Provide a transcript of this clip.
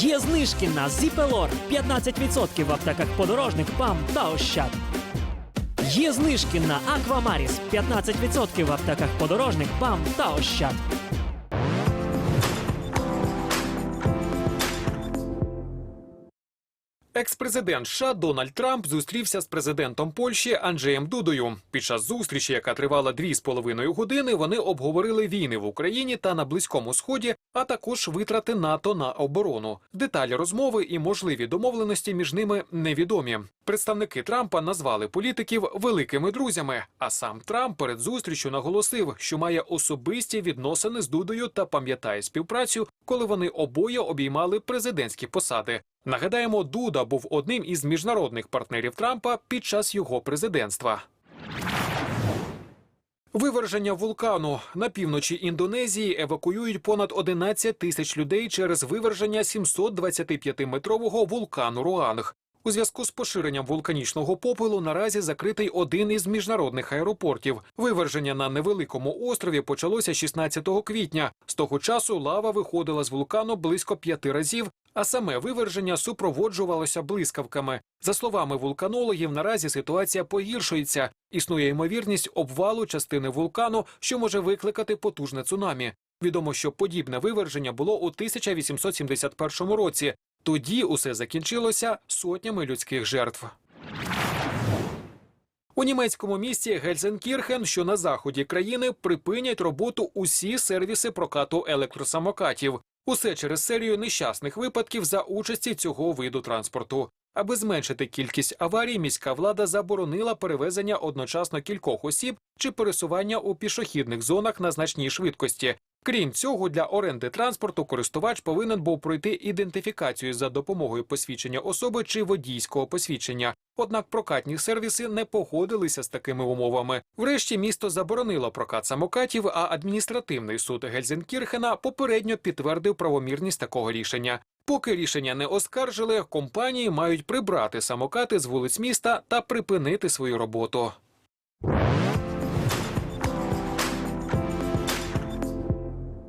Є знижки на Зіпелор 15% в аптеках подорожник ПАМ та Ощад. Є знижки на Аквамаріс 15% в аптеках подорожник ПАМ та Ощад. Екс-президент США Дональд Трамп зустрівся з президентом Польщі Анджеєм Дудою. Під час зустрічі, яка тривала дві з половиною години, вони обговорили війни в Україні та на Близькому Сході, а також витрати НАТО на оборону. Деталі розмови і можливі домовленості між ними невідомі. Представники Трампа назвали політиків великими друзями. А сам Трамп перед зустрічю наголосив, що має особисті відносини з Дудою та пам'ятає співпрацю, коли вони обоє обіймали президентські посади. Нагадаємо, Дуда був одним із міжнародних партнерів Трампа під час його президентства. Виверження вулкану на півночі Індонезії евакуюють понад 11 тисяч людей через виверження 725-метрового вулкану Руанг. У зв'язку з поширенням вулканічного попелу наразі закритий один із міжнародних аеропортів. Виверження на невеликому острові почалося 16 квітня. З того часу лава виходила з вулкану близько п'яти разів, а саме виверження супроводжувалося блискавками. За словами вулканологів, наразі ситуація погіршується. Існує ймовірність обвалу частини вулкану, що може викликати потужне цунамі. Відомо, що подібне виверження було у 1871 році. Тоді усе закінчилося сотнями людських жертв. У німецькому місті Гельзенкірхен, що на заході країни, припинять роботу усі сервіси прокату електросамокатів. Усе через серію нещасних випадків за участі цього виду транспорту. Аби зменшити кількість аварій, міська влада заборонила перевезення одночасно кількох осіб чи пересування у пішохідних зонах на значній швидкості. Крім цього, для оренди транспорту користувач повинен був пройти ідентифікацію за допомогою посвідчення особи чи водійського посвідчення. Однак прокатні сервіси не погодилися з такими умовами. Врешті місто заборонило прокат самокатів, а адміністративний суд Гельзенкірхена попередньо підтвердив правомірність такого рішення. Поки рішення не оскаржили, компанії мають прибрати самокати з вулиць міста та припинити свою роботу.